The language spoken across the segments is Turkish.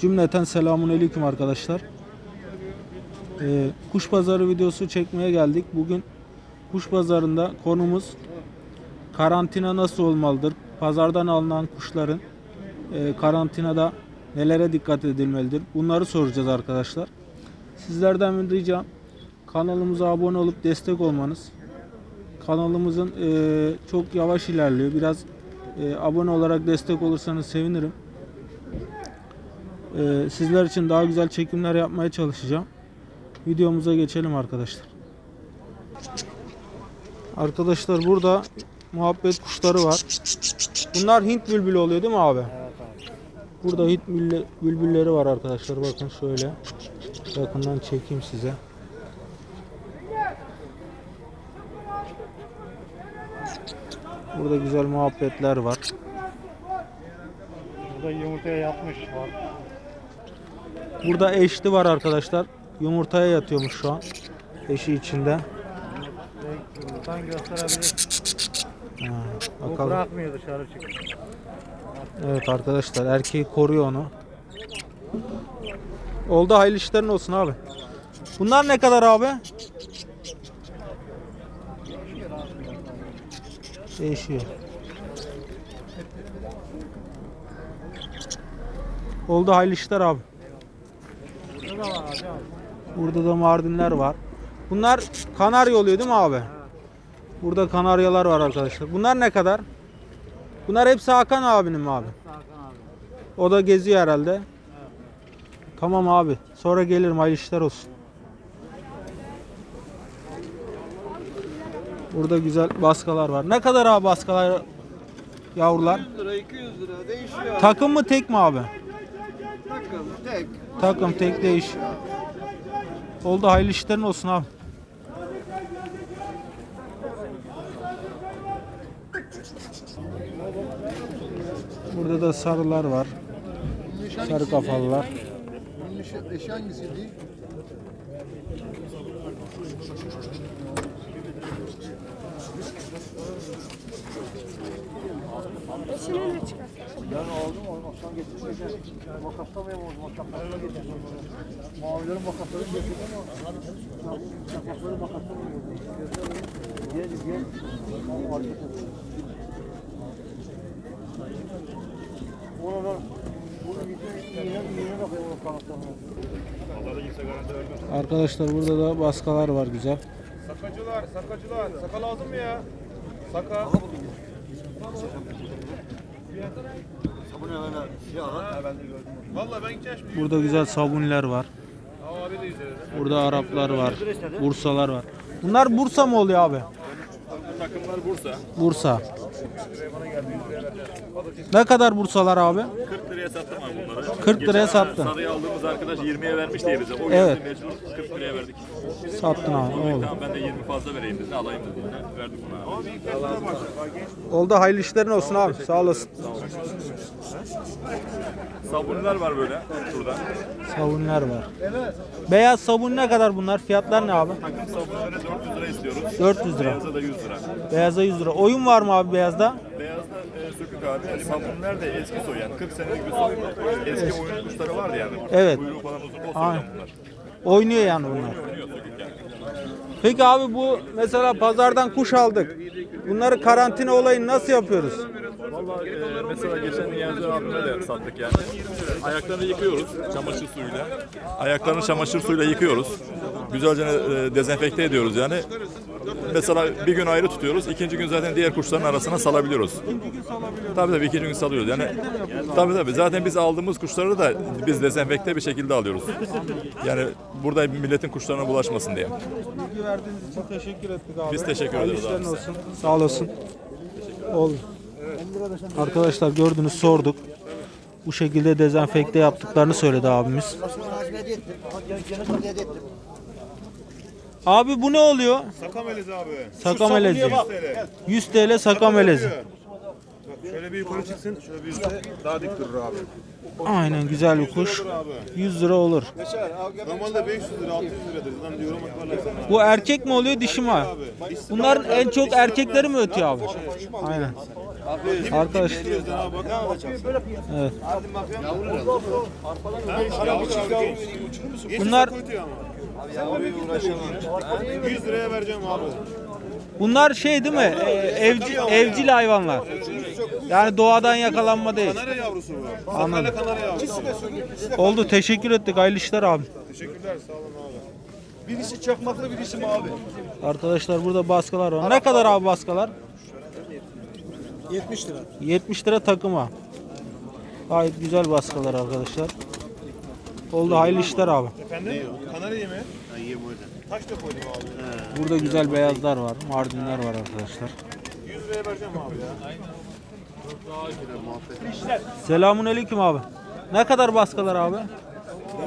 Cümleten selamun aleyküm arkadaşlar. Ee, kuş pazarı videosu çekmeye geldik. Bugün kuş pazarında konumuz karantina nasıl olmalıdır? Pazardan alınan kuşların e, karantinada nelere dikkat edilmelidir? Bunları soracağız arkadaşlar. Sizlerden bir ricam kanalımıza abone olup destek olmanız. Kanalımızın e, çok yavaş ilerliyor. Biraz e, abone olarak destek olursanız sevinirim. Ee, sizler için daha güzel çekimler yapmaya çalışacağım. Videomuza geçelim arkadaşlar. Arkadaşlar burada muhabbet kuşları var. Bunlar Hint bülbülü oluyor değil mi abi? Burada Hint bülbü- bülbülleri var arkadaşlar. Bakın şöyle yakından çekeyim size. Burada güzel muhabbetler var. Burada yumurtaya yatmış var. Burada eşli var arkadaşlar. Yumurtaya yatıyormuş şu an. Eşi içinde. Yumurtan gösterebilir. Ha, Bu bakalım. bırakmıyor dışarı çık. Evet arkadaşlar erkeği koruyor onu. Oldu hayırlı işlerin olsun abi. Bunlar ne kadar abi? Değişiyor. Oldu hayırlı işler abi. Burada da var hocam. Burada da mardinler var. Bunlar kanarya oluyor değil mi abi? Burada kanaryalar var arkadaşlar. Bunlar ne kadar? Bunlar hepsi Hakan abinin mi abi? O da geziyor herhalde. Tamam abi. Sonra gelirim. Hayırlı işler olsun. Burada güzel baskalar var. Ne kadar abi baskalar yavrular? 100 lira 200 lira değişiyor. Takım mı tek mi abi? Takım tek. Takım tek değiş. Oldu hayırlı işlerin olsun abi. Burada da sarılar var. Sarı kafalılar. Bunun eşi, eşi hangisiydi? Eşine ne çıkar? Ben aldım onu akşam getirmişler. Makaslamıyorum o makaslarına getirdim. Mavilerin makaslarını getirdim ama makaslamıyorum. Gel gel. Onu de koyuyorum kanatlarına. Arkadaşlar burada da baskalar var güzel. Sakacılar, sakacılar. Saka lazım mı ya? Saka. Bu ne öyle siyah ben. Burada güzel sabunlar var. Abi de yüzleri. Burada Araplar var. Bursalar var. Bunlar Bursa mı oluyor abi? Takımlar Bursa. Bursa. Ne kadar Bursalar abi? 40 liraya sattım abi bunları. 40 liraya Geçen sattın. Sarıyı aldığımız arkadaş 20'ye vermiş diye bize. O Evet. mecbur 40 liraya verdik. Sattın abi. Oldu. Tamam ben de 20 fazla vereyim dedi. Alayım dedi. Verdik buna abi. Oldu hayırlı işlerin olsun abi. Sağ olasın. Sabunlar var böyle şurada. Sabunlar var. Beyaz sabun ne kadar bunlar? Fiyatlar ne abi? Takım sabunları 400 lira istiyoruz. 400 lira. Beyaza da 100 lira. Beyaza 100 lira. Oyun var mı abi beyazda? Beyazda e, sökük abi. Sabunlar da eski soy yani. 40 senelik bir soy. Eski oyun kuşları vardı yani. Evet. Kuyruğu falan uzun. O Aynen. soydan bunlar. Oynuyor yani bunlar. Oynuyor sökük yani. Peki abi bu mesela pazardan kuş aldık. Bunları karantina olayını nasıl yapıyoruz? Vallahi e, mesela geçen Niyazi abime de sattık yani. Ayaklarını yıkıyoruz çamaşır suyuyla. Ayaklarını çamaşır suyuyla yıkıyoruz. Güzelce e, dezenfekte ediyoruz yani. Mesela bir gün ayrı tutuyoruz. ikinci gün zaten diğer kuşların arasına salabiliyoruz. Tabii tabii ikinci gün salıyoruz. Yani tabii tabii zaten biz aldığımız kuşları da biz dezenfekte bir şekilde alıyoruz. Yani burada milletin kuşlarına bulaşmasın diye. Bilgi verdiğiniz için teşekkür ettik abi. Biz teşekkür ederiz abi. işlerin olsun. Sağ olasın. Oldu. Arkadaşlar gördünüz sorduk. Bu şekilde dezenfekte yaptıklarını söyledi abimiz. Abi bu ne oluyor? Saka melezi abi. Saka melezi. 100 TL saka melezi. Şöyle bir yukarı çıksın. Şöyle bir üstte daha dik durur abi. Aynen güzel bir kuş. 100 lira olur. Normalde 500 lira 600 liradır. Lan diyorum. Bu erkek mi oluyor dişi mi? Bunların en çok erkekleri mi ötüyor abi? Aynen. Arkadaş Evet. Bunlar 100 liraya vereceğim abi. bunlar şey değil mi? Ee, evci, evcil hayvanlar. Yani doğadan yakalanma değil. Kanarya yavrusu bu. Anladım. Kanarya yavrusu. Oldu. Teşekkür ettik. Hayırlı işler abi. Teşekkürler sağ olun abi. Birisi çakmaklı birisi mavi. Arkadaşlar burada baskalar var. Ne kadar abi baskalar? 70 lira. 70 lira takıma. Gayet güzel baskalar arkadaşlar. Oldu hayırlı işler abi. Efendim? Kanarya yemeği. Ha yiyeyim Taş da koydum abi. Burada güzel beyazlar var. Mardinler var arkadaşlar. 100 liraya vereceğim abi ya. Selamun aleyküm abi. Ne kadar baskalar abi?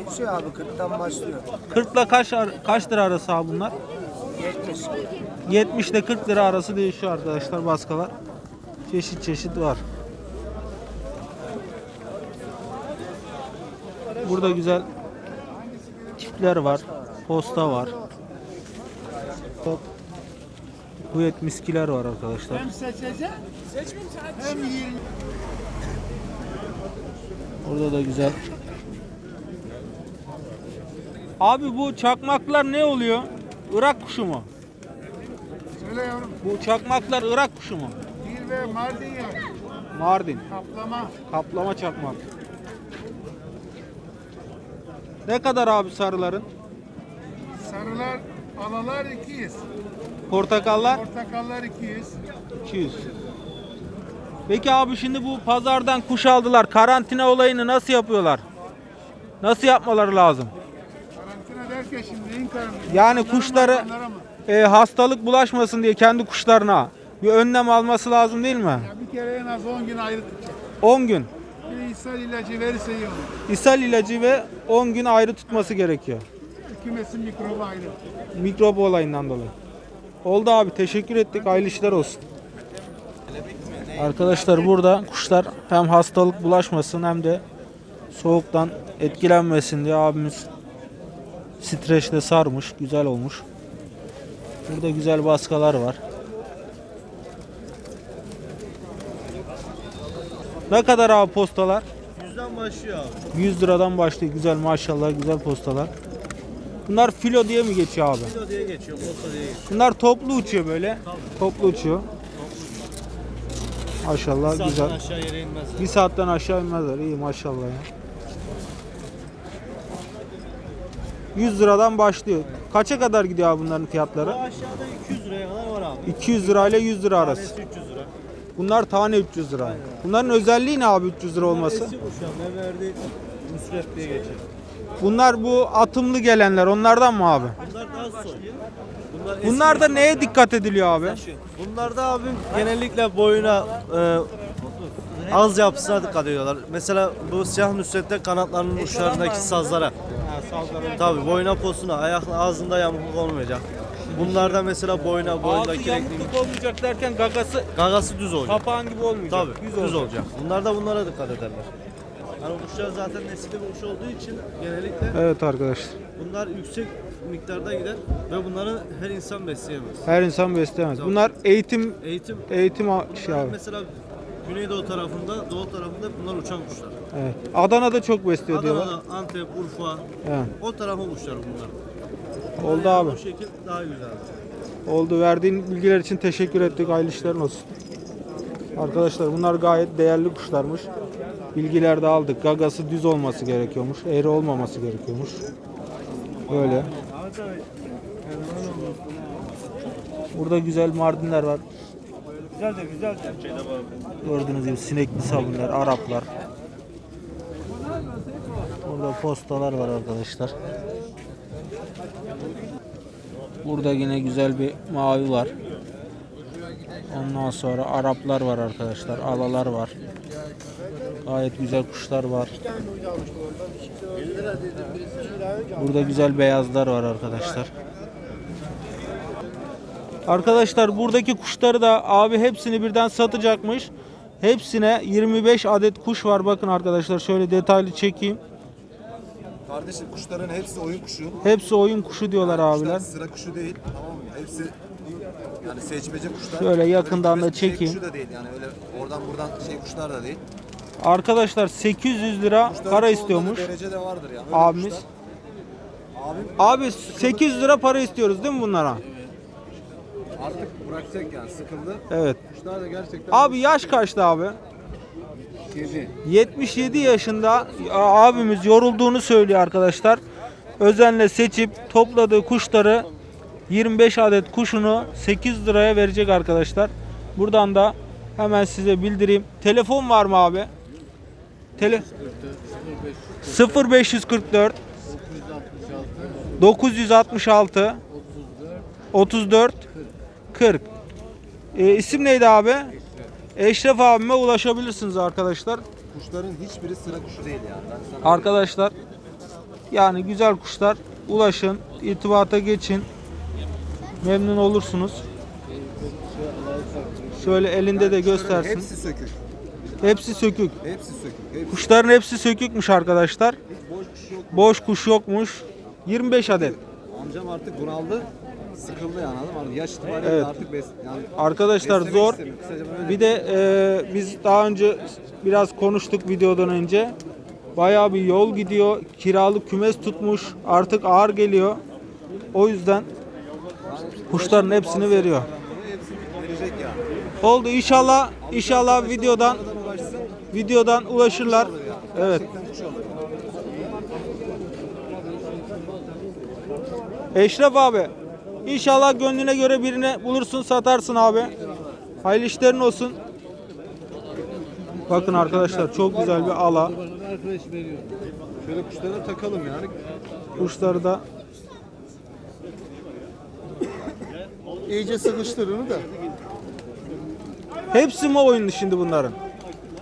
Değişiyor abi 40'tan başlıyor. 40 ile kaç ar- kaç lira arası abi bunlar? 70. 70 ile 40 lira arası değişiyor arkadaşlar baskalar. Çeşit çeşit var. Burada güzel tipler var. Posta var. Hop. Kuvvet miskiler var arkadaşlar. Orada da güzel. Abi bu çakmaklar ne oluyor? Irak kuşu mu? Söyle yavrum. Bu çakmaklar Irak kuşu mu? Bir ve Mardin ya. Mardin. Kaplama. Kaplama çakmak. Ne kadar abi sarıların? Sarılar, alalar 200. Portakallar Portakallar 200. 200. Peki abi şimdi bu pazardan kuş aldılar. Karantina olayını nasıl yapıyorlar? Nasıl yapmaları lazım? Karantina derken şimdi neyin karantina? Yani Onlara kuşları e, hastalık bulaşmasın diye kendi kuşlarına bir önlem alması lazım değil mi? Ya bir kere en az 10 gün ayrı tutacak. 10 gün. İshal ilacı verirse iyi olur. İshal ilacı ve 10 gün ayrı tutması gerekiyor. Kümesin mikrobu ayrı. Mikrop olayından dolayı. Oldu abi teşekkür ettik. Hayırlı işler olsun. Arkadaşlar burada kuşlar hem hastalık bulaşmasın hem de soğuktan etkilenmesin diye abimiz streçle sarmış. Güzel olmuş. Burada güzel baskalar var. Ne kadar abi postalar? 100'den başlıyor abi. 100 liradan başlıyor. Güzel maşallah güzel postalar. Bunlar filo diye mi geçiyor abi? Kilo diye geçiyor, posta diye geçiyor. Bunlar toplu uçuyor böyle. Toplu uçuyor. Maşallah Zaten güzel. aşağı yere. Bir saatten aşağı inmezler. İyi maşallah ya. 100 liradan başlıyor. Kaça kadar gidiyor abi bunların fiyatları? aşağıda 200 liraya kadar var abi. 200 lira ile 100 lira arası. 300 lira. Bunlar tane 300 lira. Bunların özelliği ne abi 300 lira olması? Eski kuşlar ne verdi? Nusret diye geçiyor. Bunlar bu atımlı gelenler onlardan mı abi? Bunlar daha son. Bunlar Bunlarda neye dikkat ediliyor abi? Bunlarda abim genellikle boyuna e, ağız yapısına dikkat ediyorlar. Mesela bu siyah nüsrette kanatlarının uçlarındaki sazlara. Tabii boyuna posuna, ayak ağzında yamukluk olmayacak. Bunlarda mesela boyuna, Ağzı boyundaki renkli yamukluk olmayacak derken gagası gagası düz olacak. kapağın gibi olmayacak. Tabii düz, olacak. Bunlar da bunlara dikkat ederler. Yani kuşlar zaten nesilli bir kuş olduğu için genellikle Evet arkadaşlar. bunlar yüksek miktarda gider ve bunları her insan besleyemez. Her insan besleyemez. Bunlar eğitim Eğitim eğitim a- şey abi. Mesela Güneydoğu tarafında, Doğu tarafında bunlar uçan kuşlar. Evet. Adana'da çok besliyor diyorlar. Adana'da, Antep, Urfa, Evet. o tarafa kuşlar bunlar. Oldu abi. Bu şekil daha güzel. Oldu. Verdiğin bilgiler için teşekkür ettik. Hayırlı işlerin olsun. Arkadaşlar bunlar gayet değerli kuşlarmış. Bilgiler de aldık. Gagası düz olması gerekiyormuş. Eğri olmaması gerekiyormuş. Böyle. Burada güzel mardinler var. Güzel de güzel de. Gördüğünüz gibi sinekli sabunlar, Araplar. Burada postalar var arkadaşlar. Burada yine güzel bir mavi var. Ondan sonra Araplar var arkadaşlar. Alalar var. Gayet güzel kuşlar var. Burada güzel beyazlar var arkadaşlar. Arkadaşlar buradaki kuşları da abi hepsini birden satacakmış. Hepsine 25 adet kuş var. Bakın arkadaşlar şöyle detaylı çekeyim. Kardeşim kuşların hepsi oyun kuşu. Hepsi oyun kuşu diyorlar abiler. Kuşlar sıra kuşu değil. Tamam mı? Hepsi Yani seçmece kuşlar. Şöyle yakından Öyle da şey çekeyim. kuşu da değil yani öyle oradan buradan şey kuşlar da değil. Arkadaşlar 800 lira Kuşların para çoğunda da istiyormuş Derece de vardır yani. Öyle abimiz. kuşlar. Abim Abi 800 lira para istiyoruz değil mi bunlara? artık bırakacak yani sıkıldı. Evet. Kuşlar da gerçekten Abi yaş kaçtı abi? 77 yaşında abimiz yorulduğunu söylüyor arkadaşlar. Özenle seçip topladığı kuşları 25 adet kuşunu 800 liraya verecek arkadaşlar. Buradan da hemen size bildireyim. Telefon var mı abi? Tele 0544 966 34 40 e, isim neydi abi? Eşref abime ulaşabilirsiniz arkadaşlar. kuşların hiçbiri sıra kuşu değil yani. Ben sana Arkadaşlar yani güzel kuşlar ulaşın, irtibata geçin. Memnun olursunuz. Şöyle elinde de göstersin. hepsi sökük. Hepsi sökük. Hepsi sökük. Hepsi Kuşların hepsi sökükmüş arkadaşlar. boş kuş yok. Boş kuş yokmuş. 25 adet. Amcam artık bunaldı. Sıkıldı yani anladın mı? Yaş itibariyle Evet. artık bes yani Arkadaşlar beslemek zor. istemiyor. Kısaca böyle Bir de e, biz daha önce biraz konuştuk videodan önce. Bayağı bir yol gidiyor. Kiralık kümes tutmuş. Artık ağır geliyor. O yüzden kuşların hepsini veriyor. hepsi verecek yani. Oldu inşallah inşallah videodan ulaşsın. videodan ulaşırlar. Evet. Kuş alır. Eşref abi inşallah gönlüne göre birini bulursun satarsın abi. Hayırlı işlerin olsun. Bakın arkadaşlar çok güzel bir ala. Şöyle kuşlara takalım yani. Kuşları da İyice sıkıştır onu da. hepsi mi oyunlu şimdi bunların?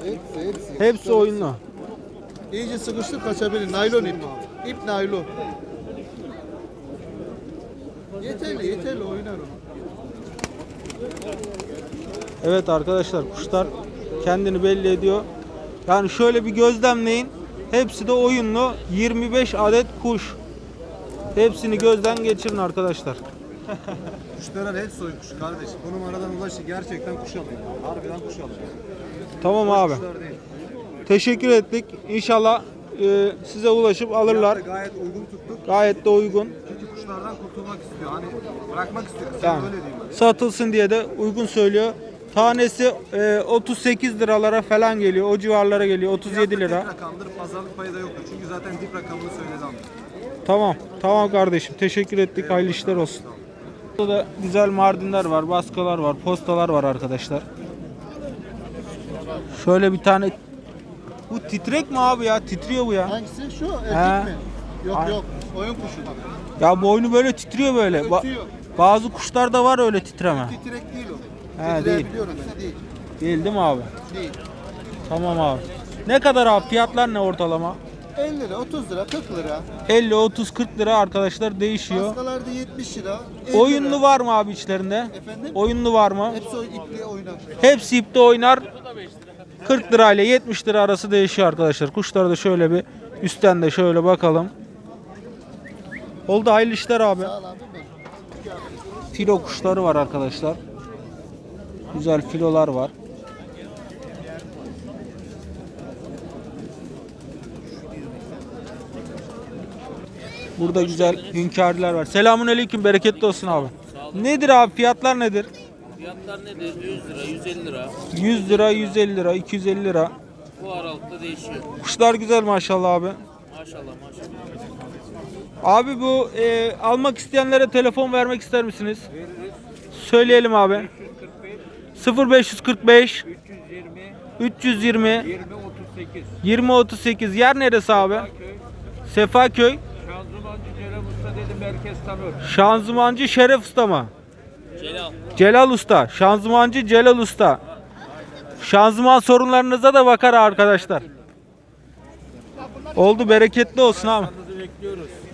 Hepsi hepsi. Hepsi oyunlu. İyice sıkıştır kaçabilir. Naylon ip. İp naylon. Yeterli yeterli oynar o. Evet arkadaşlar kuşlar kendini belli ediyor. Yani şöyle bir gözlemleyin. Hepsi de oyunlu. 25 adet kuş. Hepsini gözden geçirin arkadaşlar. Kuşların hepsi oyun kuşu kardeşim. Bu numaradan ulaşı gerçekten kuş alıyor. Harbiden kuş alıyor. Tamam abi. Kuşlar değil. Teşekkür ettik. İnşallah e, size ulaşıp alırlar. Gayet uygun tuttuk. Gayet de uygun. Kuşlardan kurtulmak istiyor. Hani bırakmak istiyor. Sen Tamam. böyle diyeyim. Satılsın diye de uygun söylüyor. Tanesi e, 38 liralara falan geliyor. O civarlara geliyor. 37 lira. Dip rakamdır. Pazarlık payı da yoktur. Çünkü zaten dip rakamını söyledi amca. Tamam. Tamam kardeşim. Teşekkür ettik. Hayırlı işler olsun. Burada da güzel mardinler var, baskalar var, postalar var arkadaşlar. Şöyle bir tane bu titrek mi abi ya? Titriyor bu ya. Hangisi şu erkek He. mi? Yok Ay. yok. Oyun kuşu. Ya boynu böyle titriyor böyle. Ba- Ötüyor. bazı kuşlarda var öyle titreme. Titrek değil o. He, değil. biliyorum değil. Değil değil mi abi? Değil. Tamam abi. Ne kadar abi? Fiyatlar ne ortalama? 50 lira, 30 lira, 40 lira. 50, 30, 40 lira arkadaşlar değişiyor. Baskalarda 70 lira. 50 Oyunlu lira. var mı abi içlerinde? Efendim? Oyunlu var mı? Hepsi o ipliğe oynar. Hepsi ipte oynar. 40 lirayla 70 lira arası değişiyor arkadaşlar. Kuşları da şöyle bir üstten de şöyle bakalım. Oldu hayırlı işler abi. Filo kuşları var arkadaşlar. Güzel filolar var. Burada güzel hünkârlar var. Selamun aleyküm, bereketli olsun abi. Nedir abi, fiyatlar nedir? Fiyatlar nedir? 100 lira, 150 lira. 100 lira, 150 lira, 250 lira. Bu aralıkta değişiyor. Kuşlar güzel maşallah abi. Maşallah maşallah. Abi bu e, almak isteyenlere telefon vermek ister misiniz? Söyleyelim abi. 0545 320 20 38 yer neresi abi? Sefaköy. Şanzımancı Celal Usta dedi merkez tanır. Şanzımancı Şeref Usta mı? Celal. Celal Usta. Şanzımancı Celal Usta. Şanzıman sorunlarınıza da bakar arkadaşlar. Oldu bereketli olsun abi.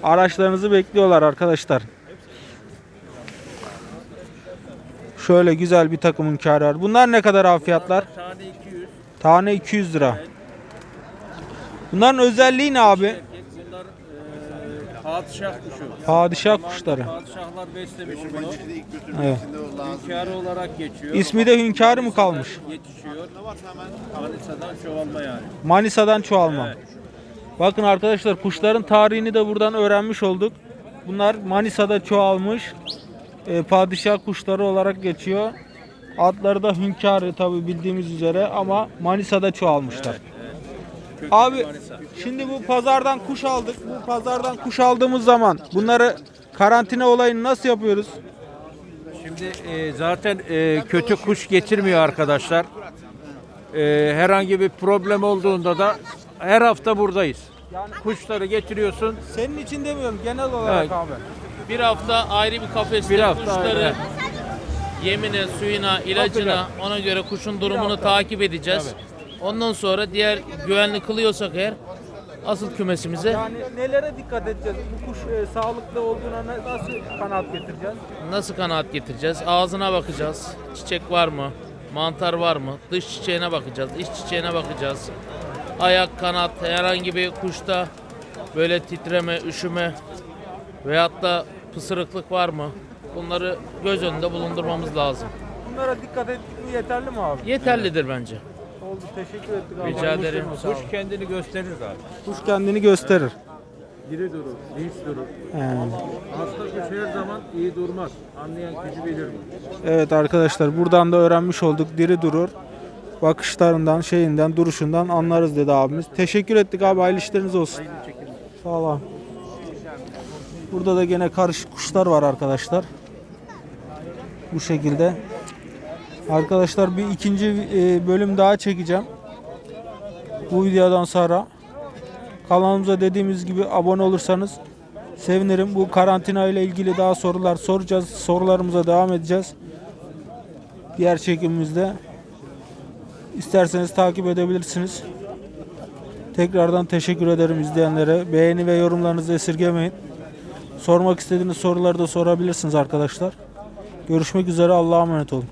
Araçlarınızı bekliyorlar arkadaşlar. Şöyle güzel bir takımın kârı var. Bunlar ne kadar abi fiyatlar? Tane 200. Tane 200 lira. Bunların özelliği ne abi? Bunlar eee Padişah kuşu. Padişah kuşları. Padişahlar beslemiş bunu. Evet. Hünkârı olarak geçiyor. İsmi de hünkârı mı kalmış? Yetişiyor. Manisa'dan çoğalma yani. Manisa'dan çoğalma. Bakın arkadaşlar kuşların tarihini de buradan öğrenmiş olduk. Bunlar Manisa'da çoğalmış. e, padişah kuşları olarak geçiyor. Adları da hünkârı tabi bildiğimiz üzere ama Manisa'da çoğalmışlar. Abi şimdi bu pazardan kuş aldık. Bu pazardan kuş aldığımız zaman bunları karantina olayını nasıl yapıyoruz? Şimdi e, zaten e, kötü kuş getirmiyor arkadaşlar. E, herhangi bir problem olduğunda da her hafta buradayız. Kuşları getiriyorsun. Senin için demiyorum genel olarak Evet. abi. Bir hafta ayrı bir kafeste Bir hafta kuşları ayrı. yemine, suyuna, ilacına ona göre kuşun durumunu takip edeceğiz. Ondan sonra diğer güvenli kılıyorsak eğer asıl kümesimize Yani nelere dikkat edeceğiz? Bu kuş e, sağlıklı olduğuna nasıl kanaat getireceğiz? nasıl kanaat getireceğiz? Ağzına bakacağız. Çiçek var mı? Mantar var mı? Dış çiçeğine bakacağız. iç çiçeğine bakacağız. Ayak, kanat, herhangi bir kuşta böyle titreme, üşüme veyahut da pısırıklık var mı? Bunları göz önünde bulundurmamız lazım. Bunlara dikkat ettik mi yeterli mi abi? Yeterlidir bence. Oldu teşekkür ettik abi. Rica ederim. Kuş kendini gösterir zaten. Kuş kendini gösterir. Diri durur, dinç durur. He. Hasta kuş her zaman iyi durmaz. Anlayan kişi bilir mi? Evet arkadaşlar buradan da öğrenmiş olduk. Diri durur. Bakışlarından, şeyinden, duruşundan anlarız dedi abimiz. Teşekkür ettik abi. Hayırlı işleriniz olsun. Sağ ol. Burada da gene karışık kuşlar var arkadaşlar. Bu şekilde. Arkadaşlar bir ikinci e, bölüm daha çekeceğim. Bu videodan sonra kanalımıza dediğimiz gibi abone olursanız sevinirim. Bu karantina ile ilgili daha sorular soracağız. Sorularımıza devam edeceğiz. Diğer çekimimizde isterseniz takip edebilirsiniz. Tekrardan teşekkür ederim izleyenlere. Beğeni ve yorumlarınızı esirgemeyin. Sormak istediğiniz soruları da sorabilirsiniz arkadaşlar. Görüşmek üzere. Allah'a emanet olun.